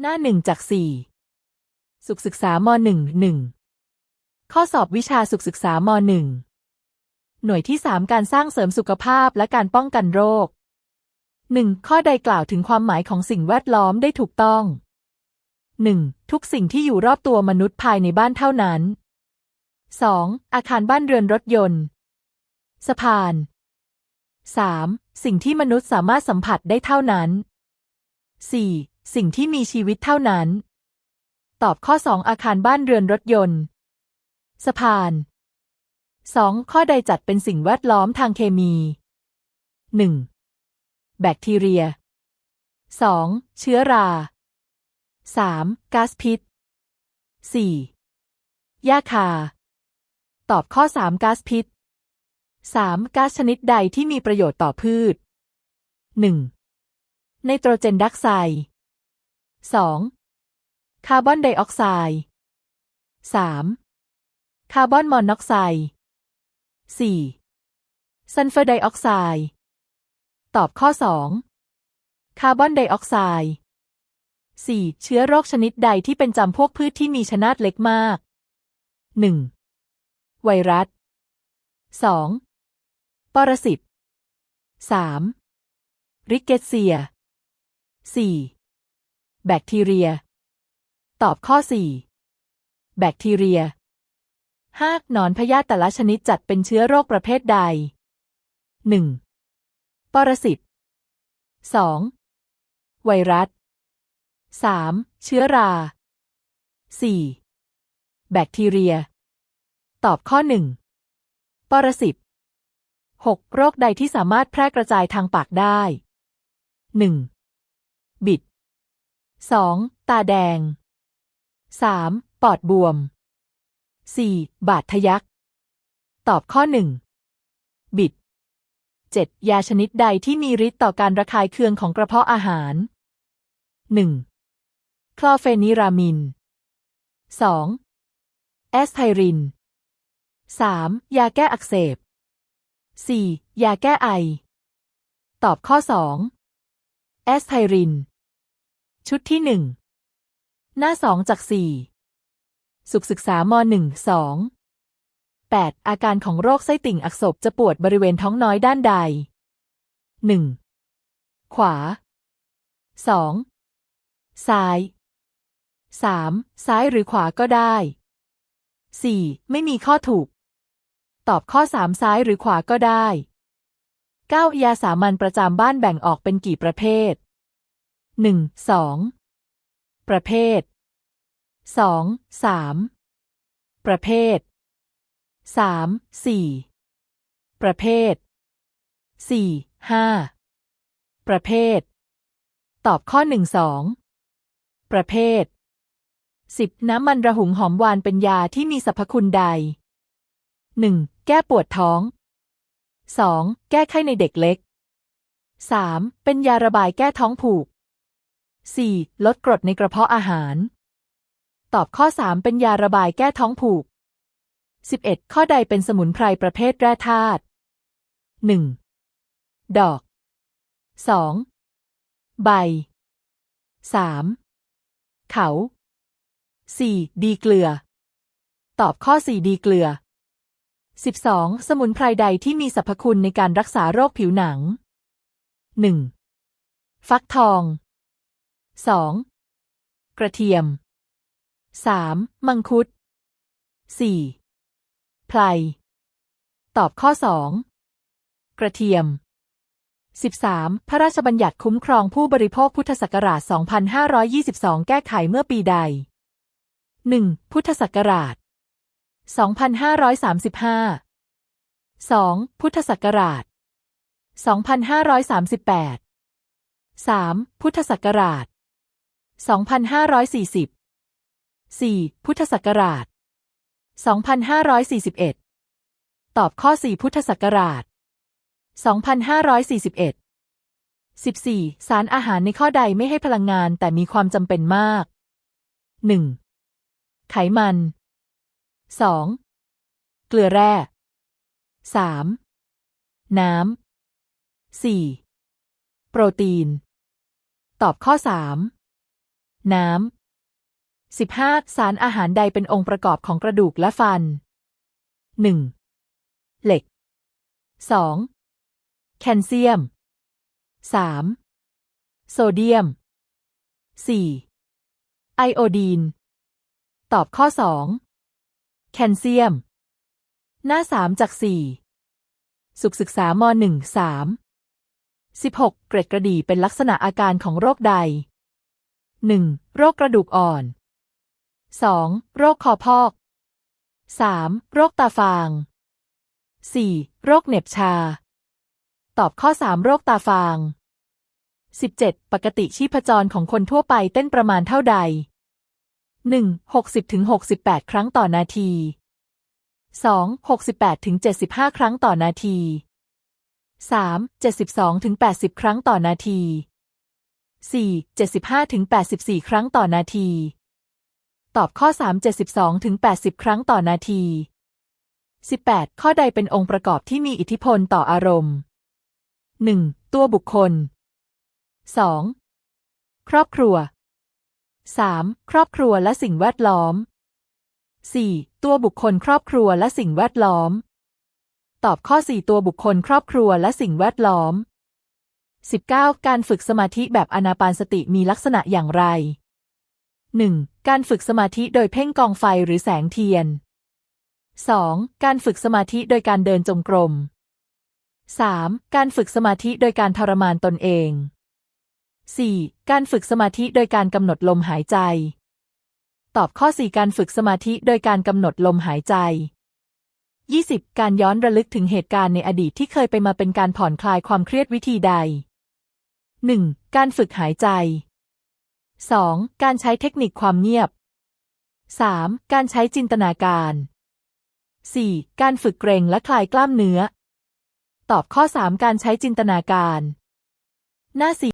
หน้าหนึ่งจากสี่สุขศึกษามหนึ่งหนึ่งข้อสอบวิชาสุขศึกษามหนึ่งหน่วยที่สามการสร้างเสริมสุขภาพและการป้องกันโรคหนึ่งข้อใดกล่าวถึงความหมายของสิ่งแวดล้อมได้ถูกต้องหนึ่งทุกสิ่งที่อยู่รอบตัวมนุษย์ภายในบ้านเท่านั้นสองอาคารบ้านเรือนรถยนต์ สะพาน 3. สิ่งที่มนุษย์สามารถสัมผัสได้เท่านั้น 4. สิ่งที่มีชีวิตเท่านั้น ตอบข้อ 2 อาคารบ้านเรือนรถยนต์ สะพาน 2. ข้อใดจัดเป็นสิ่งแวดล้อมทางเคมี 1. แบคทีเรีย 2. เชื้อรา 3. ก๊าซพิษ 4. หญ้าคา ตอบข้อ 3 ก๊าซพิษ 3. ก๊าซชนิดใดที่มีประโยชน์ต่อพืช 1. ไนโตรเจนไดักไซด์ 2. คาร์บอนไดออกไซด์ 3. คาร์บอนมอนอกไซด์ 4. ซัลเฟอร์ไดออกไซด์ ตอบข้อ 2. คาร์บอนไดออกไซด์ 4. เชื้อโรคชนิดใดที่เป็นจำพวกพืชที่มีชนาดเล็กมาก 1. ไวรัส 2. ปรสิต 3. ริกเกตเซีย 4. แบคทีเรีย ตอบข้อ 4. แบคทีเรีย 5. หนอนพยาธิแต่ละชนิดจัดเป็นเชื้อโรคประเภทใด 1. ปรสิต 2. ไวรัส 3. เชื้อรา 4. แบคทีเรีย ตอบข้อ 1. ปรสิต 6. โรคใดที่สามารถแพร่กระจายทางปากได้ 1. บิด 2. ตาแดง 3. ปอดบวม 4. บาดทะยัก ตอบข้อ 1. บิด 7. ยาชนิดใดที่มีฤทธิ์ต่อการระคายเคืองของกระเพาะอาหาร 1. คลอเฟนิรามิน 2. แอสไพริน 3. ยาแก้อักเสบ 4. ยาแก้ไอ ตอบข้อ 2. แอสไพริน ชุดที่1หน้า2จาก4สุขศึกษาม .1 2 8องแปดอาการของโรคไส้ติ่งอักเสบจะปวดบริเวณท้องน้อยด้านใด 1. ขวา 2. ซ้าย 3. ซ้ายหรือขวาก็ได้ 4. ไม่มีข้อถูก ตอบข้อสามซ้ายหรือขวาก็ได้เก้ายาสามัญประจำบ้านแบ่งออกเป็นกี่ประเภท หนึ่งสองประเภทสองสามประเภทสามสี่ประเภทสี่ห้าประเภท ตอบข้อหนึ่งสองประเภทสิบน้ำมันระหุงหอมหวานเป็นยาที่มีสรรพคุณใดหนึ่งแก้ปวดท้อง 2. แก้ไข้ในเด็กเล็ก 3. เป็นยาระบายแก้ท้องผูก 4. ลดกรดในกระเพาะอาหาร ตอบข้อ 3 เป็นยาระบายแก้ท้องผูก 11. ข้อใดเป็นสมุนไพรประเภทแร่ธาตุ 1. ดอก 2. ใบ 3. เขา 4. ดีเกลือ ตอบข้อ 4 ดีเกลือ 12. สมุนไพรใดที่มีสรรพคุณในการรักษาโรคผิวหนัง 1. ฟักทอง 2. กระเทียม 3. มังคุด 4. ไพรตอบข้อ 2. กระเทียม 13. พระราชบัญญัติคุ้มครองผู้บริโภคพุทธศักราช 2522 แก้ไขเมื่อปีใด 1. พุทธศักราช 2535 2. พุทธศักราช 2538 3. พุทธศักราช 2540 4. พุทธศักราช 2541 ตอบข้อ 4 พุทธศักราช 2541 14. สารอาหารในข้อใดไม่ให้พลังงานแต่มีความจำเป็นมาก 1. ไขมัน 2. เกลือแร่ 3. น้ำ 4. โปรตีน ตอบข้อ 3 น้ำสิบห้าสารอาหารใดเป็นองค์ประกอบของกระดูกและฟันหนึ่งเหล็กสองแคลเซียมสามโซเดียมสี่ไอโอดีน ตอบข้อสองแคลเซียม หน้าสามจากสี่สุขศึกษามหนึ่งสามสิบหกเกร็ดกระดี่เป็นลักษณะอาการของโรคใด หนึ่งโรคกระดูกอ่อนสองโรคคอพอกสามโรคตาฟางสี่โรคเหน็บชา ตอบข้อสามโรคตาฟางสิบเจ็ดปกติชีพจรของคนทั่วไปเต้นประมาณเท่าใดหนึ่งหกสิบถึงหกสิบแปดครั้งต่อนาทีสองหกสิบแปดถึงเจ็ดสิบห้าครั้งต่อนาทีสามเจ็ดสิบสองถึงแปดสิบครั้งต่อนาที สี่เจ็ดสิบห้าถึงแปดสิบสี่ครั้งต่อนาที ตอบข้อสามเจ็ดสิบสองถึงแปดสิบครั้งต่อนาทีสิบแปดข้อใดเป็นองค์ประกอบที่มีอิทธิพลต่ออารมณ์หนึ่งตัวบุคคลสองครอบครัวสามครอบครัวและสิ่งแวดล้อมสี่ตัวบุคคลครอบครัวและสิ่งแวดล้อม ตอบข้อสี่ตัวบุคคลครอบครัวและสิ่งแวดล้อม สิบเก้าการฝึกสมาธิแบบอนาปานสติมีลักษณะอย่างไรหนึ่งการฝึกสมาธิโดยเพ่งกองไฟหรือแสงเทียนสองการฝึกสมาธิโดยการเดินจงกรมสามการฝึกสมาธิโดยการทรมานตนเอง 4. การฝึกสมาธิโดยการกำหนดลมหายใจ ตอบข้อ 4 การฝึกสมาธิโดยการกำหนดลมหายใจ 20. การย้อนระลึกถึงเหตุการณ์ในอดีตที่เคยไปมาเป็นการผ่อนคลายความเครียดวิธีใด 1. การฝึกหายใจ 2. การใช้เทคนิคความเงียบ 3. การใช้จินตนาการ 4. การฝึกเกรงและคลายกล้ามเนื้อ ตอบข้อ 3 การใช้จินตนาการ หน้าสี่